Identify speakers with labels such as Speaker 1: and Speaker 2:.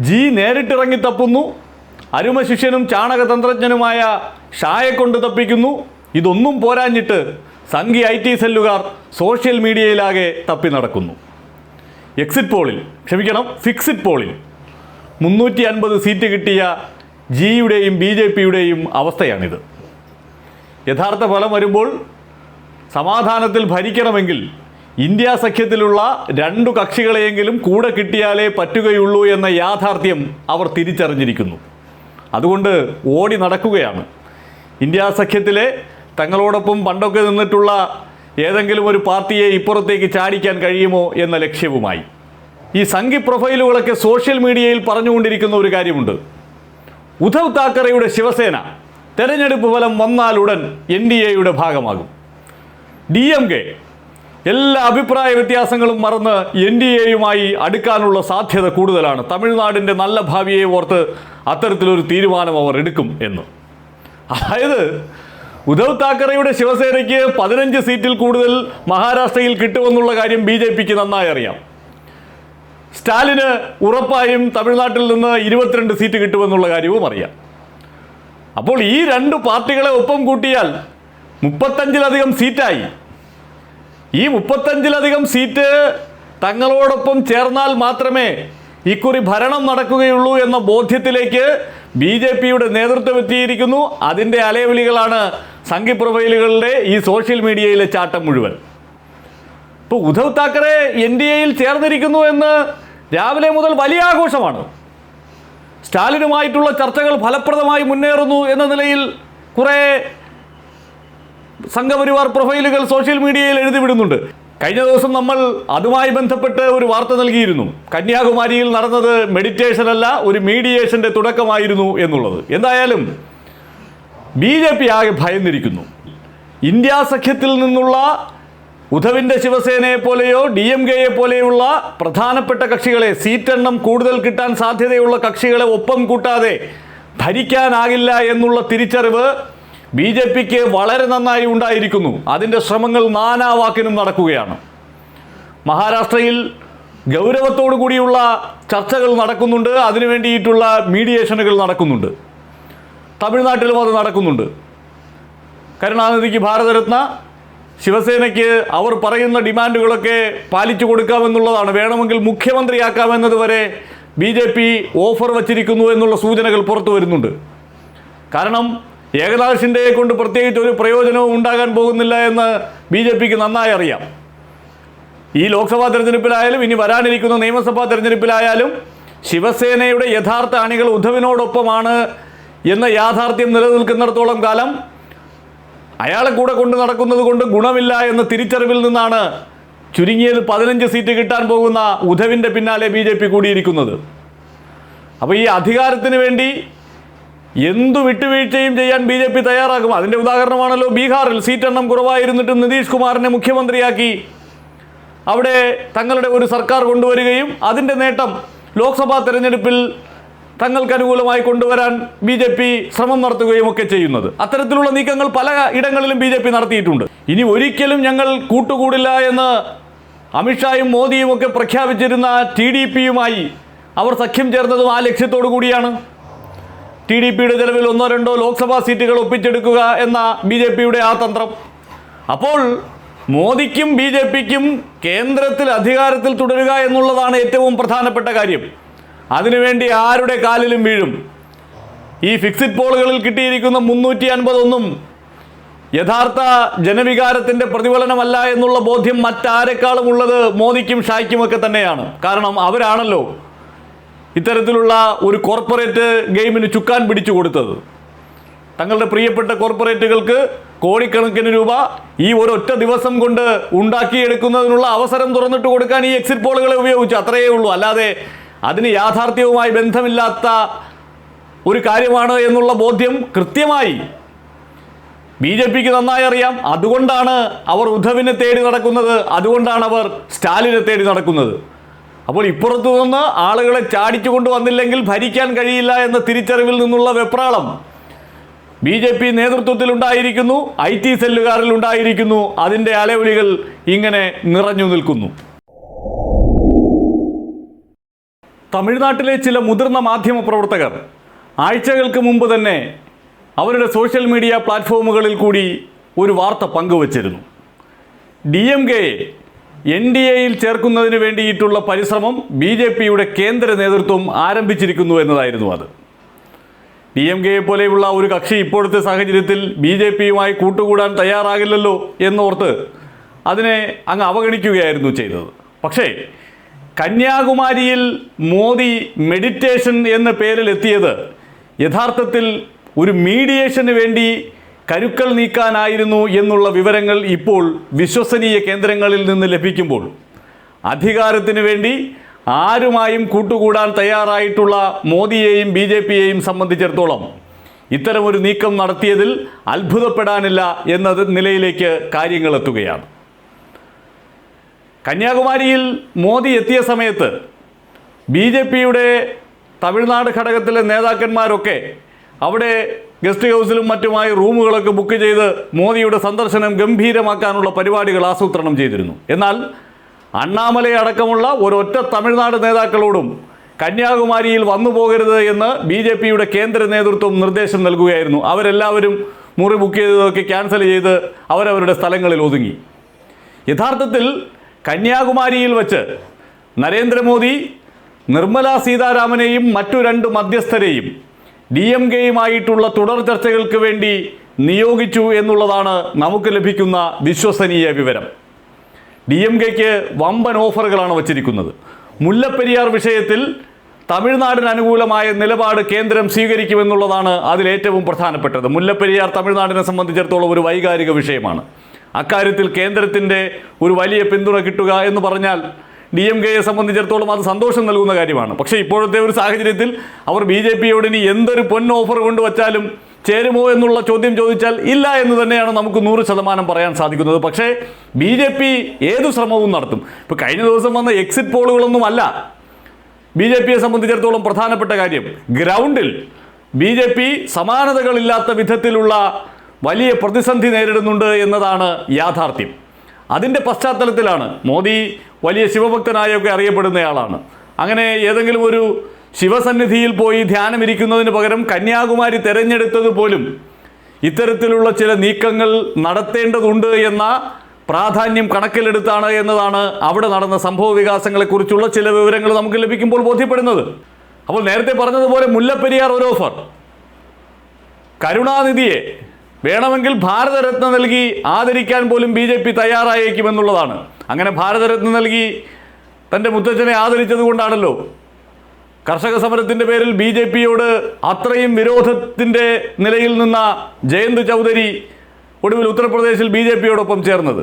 Speaker 1: G നേരിട്ടിറങ്ങി തപ്പുന്നു. അരുമശിഷ്യനും ചാണകതന്ത്രജ്ഞനുമായ ഷായെ കൊണ്ട് തപ്പിക്കുന്നു. ഇതൊന്നും പോരാഞ്ഞിട്ട് സംഘി ഐ ടി സെല്ലുകാർ സോഷ്യൽ മീഡിയയിലാകെ തപ്പി നടക്കുന്നു. എക്സിറ്റ് പോളിൽ ക്ഷമിക്കണം ഫിക്സിറ്റ് പോളിൽ മുന്നൂറ്റി അൻപത് സീറ്റ് കിട്ടിയ ജിയുടെയും ബി ജെ പിയുടെയും അവസ്ഥയാണിത്. യഥാർത്ഥ ഫലം വരുമ്പോൾ സമാധാനത്തിൽ ഭരിക്കണമെങ്കിൽ ഇന്ത്യ സഖ്യത്തിലുള്ള രണ്ടു കക്ഷികളെയെങ്കിലും കൂടെ കിട്ടിയാലേ പറ്റുകയുള്ളൂ എന്ന യാഥാർത്ഥ്യം അവർ തിരിച്ചറിഞ്ഞിരിക്കുന്നു. അതുകൊണ്ട് ഓടി നടക്കുകയാണ്. ഇന്ത്യ സഖ്യത്തിലെ തങ്ങളോടൊപ്പം പണ്ടൊക്കെ നിന്നിട്ടുള്ള ഏതെങ്കിലും ഒരു പാർട്ടിയെ ഇപ്പുറത്തേക്ക് ചാടിക്കാൻ കഴിയുമോ എന്ന ലക്ഷ്യവുമായി. ഈ സംഘി പ്രൊഫൈലുകളൊക്കെ സോഷ്യൽ മീഡിയയിൽ പറഞ്ഞുകൊണ്ടിരിക്കുന്ന ഒരു കാര്യമുണ്ട്. ഉദ്ധവ് താക്കറെയുടെ ശിവസേന തെരഞ്ഞെടുപ്പ് ഫലം വന്നാലുടൻ എൻ ഡി എയുടെ ഭാഗമാകും. ഡി എം കെ എല്ലാ അഭിപ്രായ വ്യത്യാസങ്ങളും മറന്ന് എൻ ഡി എയുമായി അടുക്കാനുള്ള സാധ്യത കൂടുതലാണ്. തമിഴ്നാടിന്റെ നല്ല ഭാവിയെ ഓർത്ത് അത്തരത്തിലൊരു തീരുമാനം അവർ എടുക്കും എന്ന്. അതായത് ഉദ്ധവ് താക്കറെയുടെ ശിവസേനയ്ക്ക് പതിനഞ്ച് സീറ്റിൽ കൂടുതൽ മഹാരാഷ്ട്രയിൽ കിട്ടുമെന്നുള്ള കാര്യം ബി ജെ പിക്ക് നന്നായി അറിയാം. സ്റ്റാലിന് ഉറപ്പായും തമിഴ്നാട്ടിൽ നിന്ന് ഇരുപത്തിരണ്ട് സീറ്റ് കിട്ടുമെന്നുള്ള കാര്യവും അറിയാം. അപ്പോൾ ഈ രണ്ട് പാർട്ടികളെ ഒപ്പം കൂട്ടിയാൽ മുപ്പത്തഞ്ചിലധികം സീറ്റായി. ഈ മുപ്പത്തഞ്ചിലധികം സീറ്റ് തങ്ങളോടൊപ്പം ചേർന്നാൽ മാത്രമേ ഇക്കുറി ഭരണം നടക്കുകയുള്ളൂ എന്ന ബോധ്യത്തിലേക്ക് ബി ജെ പിയുടെ നേതൃത്വം എത്തിയിരിക്കുന്നു. അതിന്റെ അലയവിളികളാണ് സംഘി പ്രൊഫൈലുകളുടെ ഈ സോഷ്യൽ മീഡിയയിലെ ചാട്ടം മുഴുവൻ. ഇപ്പോൾ ഉദ്ധവ് താക്കറെ എൻ ഡി എയിൽ ചേർന്നിരിക്കുന്നു എന്ന് രാവിലെ മുതൽ വലിയ ആഘോഷമാണ്. സ്റ്റാലിനുമായിട്ടുള്ള ചർച്ചകൾ ഫലപ്രദമായി മുന്നേറുന്നു എന്ന നിലയിൽ കുറേ സംഘപരിവാർ പ്രൊഫൈലുകൾ സോഷ്യൽ മീഡിയയിൽ എഴുതി വിടുന്നുണ്ട്. കഴിഞ്ഞ ദിവസം നമ്മൾ അതുമായി ബന്ധപ്പെട്ട് ഒരു വാർത്ത നൽകിയിരുന്നു. കന്യാകുമാരിയിൽ നടന്നത് മെഡിറ്റേഷൻ അല്ല ഒരു മീഡിയേഷന്റെ തുടക്കമായിരുന്നു എന്നുള്ളത്. എന്തായാലും ബി ജെ പി ആകെ ഭയന്നിരിക്കുന്നു. ഇന്ത്യ സഖ്യത്തിൽ നിന്നുള്ള ഉധവിന്റെ ശിവസേനയെ പോലെയോ ഡി എം കെയെ പോലെയുള്ള പ്രധാനപ്പെട്ട കക്ഷികളെ സീറ്റെണ്ണം കൂടുതൽ കിട്ടാൻ സാധ്യതയുള്ള കക്ഷികളെ ഒപ്പം കൂട്ടാതെ ഭരിക്കാനാകില്ല എന്നുള്ള തിരിച്ചറിവ് ബി ജെ പിക്ക് വളരെ നന്നായി ഉണ്ടായിരിക്കുന്നു. അതിന്റെ ശ്രമങ്ങൾ നാനാവാക്കിനും നടക്കുകയാണ്. മഹാരാഷ്ട്രയിൽ ഗൗരവത്തോടു കൂടിയുള്ള ചർച്ചകൾ നടക്കുന്നുണ്ട്. അതിനു വേണ്ടിയിട്ടുള്ള മീഡിയേഷനുകൾ നടക്കുന്നുണ്ട്. തമിഴ്നാട്ടിലും അത് നടക്കുന്നുണ്ട്. കരുണാനിധിക്ക് ഭാരതരത്ന ശിവസേനയ്ക്ക് അവർ പറയുന്ന ഡിമാൻഡുകളൊക്കെ പാലിച്ചു കൊടുക്കാമെന്നുള്ളതാണ്. വേണമെങ്കിൽ മുഖ്യമന്ത്രിയാക്കാമെന്നത് വരെ ബി ജെ പി ഓഫർ വച്ചിരിക്കുന്നു എന്നുള്ള സൂചനകൾ പുറത്തു വരുന്നുണ്ട്. കാരണം ഏകനാഥ് കൊണ്ട് പ്രത്യേകിച്ച് ഒരു പ്രയോജനവും ഉണ്ടാകാൻ പോകുന്നില്ല എന്ന് ബി ജെ പിക്ക് നന്നായി അറിയാം. ഈ ലോക്സഭാ തെരഞ്ഞെടുപ്പിലായാലും ഇനി വരാനിരിക്കുന്ന നിയമസഭാ തെരഞ്ഞെടുപ്പിലായാലും ശിവസേനയുടെ യഥാർത്ഥ അണികൾ ഉദ്ധവിനോടൊപ്പമാണ് എന്ന യാഥാർത്ഥ്യം നിലനിൽക്കുന്നിടത്തോളം കാലം അയാളെ കൂടെ കൊണ്ട് നടക്കുന്നത് കൊണ്ട് ഗുണമില്ല എന്ന തിരിച്ചറിവിൽ നിന്നാണ് ചുരുങ്ങിയത് പതിനഞ്ച് സീറ്റ് കിട്ടാൻ പോകുന്ന ഉദ്ധവിന്റെ പിന്നാലെ ബി ജെ പി കൂടിയിരിക്കുന്നത്. അപ്പോൾ ഈ അധികാരത്തിന് വേണ്ടി എന്തു വിട്ടുവീഴ്ചയും ചെയ്യാൻ ബി ജെ പി തയ്യാറാകും? അതിന്റെ ഉദാഹരണമാണല്ലോ ബീഹാറിൽ സീറ്റ് എണ്ണം കുറവായിരുന്നിട്ടും നിതീഷ് കുമാറിനെ മുഖ്യമന്ത്രിയാക്കി. അവിടെ തങ്ങളുടെ ഒരു സർക്കാർ കൊണ്ടുവരികയും അതിന്റെ നേട്ടം ലോക്സഭാ തെരഞ്ഞെടുപ്പിൽ തങ്ങൾക്ക് അനുകൂലമായി കൊണ്ടുവരാൻ ബി ജെ പി ശ്രമം നടത്തുകയും ഒക്കെ ചെയ്യുന്നത്. അത്തരത്തിലുള്ള നീക്കങ്ങൾ പല ഇടങ്ങളിലും ബി ജെ പി നടത്തിയിട്ടുണ്ട്. ഇനി ഒരിക്കലും ഞങ്ങൾ കൂട്ടുകൂടില്ല എന്ന് അമിത്ഷായും മോദിയും ഒക്കെ പ്രഖ്യാപിച്ചിരുന്ന ടി ഡി പിയുമായി അവർ സഖ്യം ചേർന്നതും ആ ലക്ഷ്യത്തോടു കൂടിയാണ്. ടി ഡി പിയുടെ ചെലവിൽ ഒന്നോ രണ്ടോ ലോക്സഭാ സീറ്റുകൾ ഒപ്പിച്ചെടുക്കുക എന്ന ബി ജെ പിയുടെ ആ തന്ത്രം. അപ്പോൾ മോദിക്കും ബി ജെ പിക്കും കേന്ദ്രത്തിൽ അധികാരത്തിൽ തുടരുക എന്നുള്ളതാണ് ഏറ്റവും പ്രധാനപ്പെട്ട കാര്യം. അതിനുവേണ്ടി ആരുടെ കാലിലും വീഴും? ഈ ഫിക്സിഡ് പോളുകളിൽ കിട്ടിയിരിക്കുന്ന മുന്നൂറ്റി അൻപതൊന്നും യഥാർത്ഥ ജനവികാരത്തിന്റെ പ്രതിഫലനമല്ല എന്നുള്ള ബോധ്യം മറ്റാരെക്കാളും ഉള്ളത് മോദിക്കും ഷായ്ക്കുമൊക്കെ തന്നെയാണ്. കാരണം അവരാണല്ലോ ഇത്തരത്തിലുള്ള ഒരു കോർപ്പറേറ്റ് ഗെയിമിന് ചുക്കാൻ പിടിച്ചു കൊടുത്തത്. തങ്ങളുടെ പ്രിയപ്പെട്ട കോർപ്പറേറ്റുകൾക്ക് കോടിക്കണക്കിന് രൂപ ഈ ഒരൊറ്റ ദിവസം കൊണ്ട് ഉണ്ടാക്കിയെടുക്കുന്നതിനുള്ള അവസരം തുറന്നിട്ട് കൊടുക്കാൻ ഈ എക്സിറ്റ് പോളുകളെ ഉപയോഗിച്ചു. അത്രയേ ഉള്ളൂ. അല്ലാതെ അതിന് യാഥാർത്ഥ്യവുമായി ബന്ധമില്ലാത്ത ഒരു കാര്യമാണ് എന്നുള്ള ബോധ്യം കൃത്യമായി ബി ജെ പിക്ക് നന്നായി അറിയാം. അതുകൊണ്ടാണ് അവർ ഉദ്ധവിനെ തേടി നടക്കുന്നത്. അതുകൊണ്ടാണ് അവർ സ്റ്റാലിനെ തേടി നടക്കുന്നത്. അപ്പോൾ ഇപ്പുറത്തു നിന്ന് ആളുകളെ ചാടിച്ചു കൊണ്ടുവന്നില്ലെങ്കിൽ ഭരിക്കാൻ കഴിയില്ല എന്ന തിരിച്ചറിവിൽ നിന്നുള്ള വെപ്രാളം. ബി ജെ പി നേതൃത്വത്തിലുണ്ടായിരിക്കുന്നു ഐ ടി സെല്ലുകാരിൽ ഉണ്ടായിരിക്കുന്നു. അതിന്റെ അലവിളികൾ ഇങ്ങനെ നിറഞ്ഞു നിൽക്കുന്നു. തമിഴ്നാട്ടിലെ ചില മുതിർന്ന മാധ്യമ പ്രവർത്തകർ ആഴ്ചകൾക്ക് മുമ്പ് തന്നെ അവരുടെ സോഷ്യൽ മീഡിയ പ്ലാറ്റ്ഫോമുകളിൽ കൂടി ഒരു വാർത്ത പങ്കുവച്ചിരുന്നു. ഡി എം കെയെ എൻ ഡി എയിൽ ചേർക്കുന്നതിന് വേണ്ടിയിട്ടുള്ള പരിശ്രമം ബി ജെ പിയുടെ കേന്ദ്ര നേതൃത്വം ആരംഭിച്ചിരിക്കുന്നു എന്നതായിരുന്നു അത്. ഡി എം കെയെ പോലെയുള്ള ഒരു കക്ഷി ഇപ്പോഴത്തെ സാഹചര്യത്തിൽ ബി ജെ പിയുമായി കൂട്ടുകൂടാൻ തയ്യാറാകില്ലല്ലോ എന്നോർത്ത് അതിനെ അങ്ങ് അവഗണിക്കുകയായിരുന്നു ചെയ്തത്. പക്ഷേ കന്യാകുമാരിയിൽ മോദി മെഡിറ്റേഷൻ എന്ന പേരിൽ എത്തിയത് യഥാർത്ഥത്തിൽ ഒരു മീഡിയേഷന് വേണ്ടി കരുക്കൾ നീക്കാനായിരുന്നു എന്നുള്ള വിവരങ്ങൾ ഇപ്പോൾ വിശ്വസനീയ കേന്ദ്രങ്ങളിൽ നിന്ന് ലഭിക്കുമ്പോൾ അധികാരത്തിന് വേണ്ടി ആരുമായും കൂട്ടുകൂടാൻ തയ്യാറായിട്ടുള്ള മോദിയെയും ബി ജെ പിയെയും സംബന്ധിച്ചിടത്തോളം ഇത്തരമൊരു നീക്കം നടത്തിയതിൽ അത്ഭുതപ്പെടാനില്ല എന്നത് നിലയിലേക്ക് കാര്യങ്ങൾ എത്തുകയാണ്. കന്യാകുമാരിയിൽ മോദി എത്തിയ സമയത്ത് ബി ജെ പിയുടെ തമിഴ്നാട് ഘടകത്തിലെ നേതാക്കന്മാരൊക്കെ അവിടെ ഗസ്റ്റ് ഹൗസിലും മറ്റുമായി റൂമുകളൊക്കെ ബുക്ക് ചെയ്ത് മോദിയുടെ സന്ദർശനം ഗംഭീരമാക്കാനുള്ള പരിപാടികൾ ആസൂത്രണം ചെയ്തിരുന്നു. എന്നാൽ അണ്ണാമലൈ അടക്കമുള്ള ഒരൊറ്റ തമിഴ്നാട് നേതാക്കളോടും കന്യാകുമാരിയിൽ വന്നു പോകരുത് എന്ന് ബി ജെ പിയുടെ കേന്ദ്ര നേതൃത്വം നിർദ്ദേശം നൽകുകയായിരുന്നു. അവരെല്ലാവരും മുറി ബുക്ക് ചെയ്തതൊക്കെ ക്യാൻസൽ ചെയ്ത് അവരവരുടെ സ്ഥലങ്ങളിൽ ഒതുങ്ങി. യഥാർത്ഥത്തിൽ കന്യാകുമാരിയിൽ വച്ച് നരേന്ദ്രമോദി നിർമ്മലാ സീതാരാമനെയും മറ്റു രണ്ട് മധ്യസ്ഥരെയും ഡി എം കെയുമായിട്ടുള്ള തുടർ ചർച്ചകൾക്ക് വേണ്ടി നിയോഗിച്ചു എന്നുള്ളതാണ് നമുക്ക് ലഭിക്കുന്ന വിശ്വസനീയ വിവരം. ഡി എം കെക്ക് വമ്പൻ ഓഫറുകളാണ് വച്ചിരിക്കുന്നത്. മുല്ലപ്പെരിയാർ വിഷയത്തിൽ തമിഴ്നാടിന് അനുകൂലമായ നിലപാട് കേന്ദ്രം സ്വീകരിക്കുമെന്നുള്ളതാണ് അതിലേറ്റവും പ്രധാനപ്പെട്ടത്. മുല്ലപ്പെരിയാർ തമിഴ്നാടിനെ സംബന്ധിച്ചിടത്തോളം ഒരു വൈകാരിക വിഷയമാണ്. അക്കാര്യത്തിൽ കേന്ദ്രത്തിന്റെ ഒരു വലിയ പിന്തുണ കിട്ടുക എന്ന് പറഞ്ഞാൽ ഡി എം കെയെ സംബന്ധിച്ചിടത്തോളം അത് സന്തോഷം നൽകുന്ന കാര്യമാണ്. പക്ഷേ ഇപ്പോഴത്തെ ഒരു സാഹചര്യത്തിൽ അവർ ബി ജെ പിയോട് ഇനി എന്തൊരു പൊൻ ഓഫർ കൊണ്ടുവച്ചാലും ചേരുമോ എന്നുള്ള ചോദ്യം ചോദിച്ചാൽ ഇല്ല എന്ന് തന്നെയാണ് നമുക്ക് നൂറ് ശതമാനം പറയാൻ സാധിക്കുന്നത്. പക്ഷേ ബി ജെ പി ഏത് ശ്രമവും നടത്തും. ഇപ്പോൾ കഴിഞ്ഞ ദിവസം വന്ന എക്സിറ്റ് പോളുകളൊന്നും അല്ല. ബി ജെ പിയെ സംബന്ധിച്ചിടത്തോളം പ്രധാനപ്പെട്ട കാര്യം ഗ്രൗണ്ടിൽ ബി ജെ പി സമാനതകളില്ലാത്ത വിധത്തിലുള്ള വലിയ പ്രതിസന്ധി നേരിടുന്നുണ്ട് എന്നതാണ് യാഥാർത്ഥ്യം. അതിന്റെ പശ്ചാത്തലത്തിലാണ് മോദി വലിയ ശിവഭക്തനായൊക്കെ അറിയപ്പെടുന്നയാളാണ്. അങ്ങനെ ഏതെങ്കിലും ഒരു ശിവസന്നിധിയിൽ പോയി ധ്യാനമിരിക്കുന്നതിന് പകരം കന്യാകുമാരി തെരഞ്ഞെടുത്തത് പോലും ഇത്തരത്തിലുള്ള ചില നീക്കങ്ങൾ നടത്തേണ്ടതുണ്ട് എന്ന പ്രാധാന്യം കണക്കിലെടുത്താണ് എന്നതാണ് അവിടെ നടന്ന സംഭവ വികാസങ്ങളെക്കുറിച്ചുള്ള ചില വിവരങ്ങൾ നമുക്ക് ലഭിക്കുമ്പോൾ ബോധ്യപ്പെടുന്നത്. അപ്പോൾ നേരത്തെ പറഞ്ഞതുപോലെ മുല്ലപ്പെരിയാർ ഒരു ഓഫർ. കരുണാനിധിയെ വേണമെങ്കിൽ ഭാരതരത്ന നൽകി ആദരിക്കാൻ പോലും ബി ജെ പി തയ്യാറായേക്കുമെന്നുള്ളതാണ്. അങ്ങനെ ഭാരതരത്ന നൽകി തന്റെ മുത്തച്ഛനെ ആദരിച്ചത് കൊണ്ടാണല്ലോ. കർഷക സമരത്തിന്റെ പേരിൽ ബി ജെ പിയോട് അത്രയും വിരോധത്തിന്റെ നിലയിൽ നിന്ന ജയന്ത് ചൗധരി ഒടുവിൽ ഉത്തർപ്രദേശിൽ ബി ജെ പിയോടൊപ്പം ചേർന്നത്.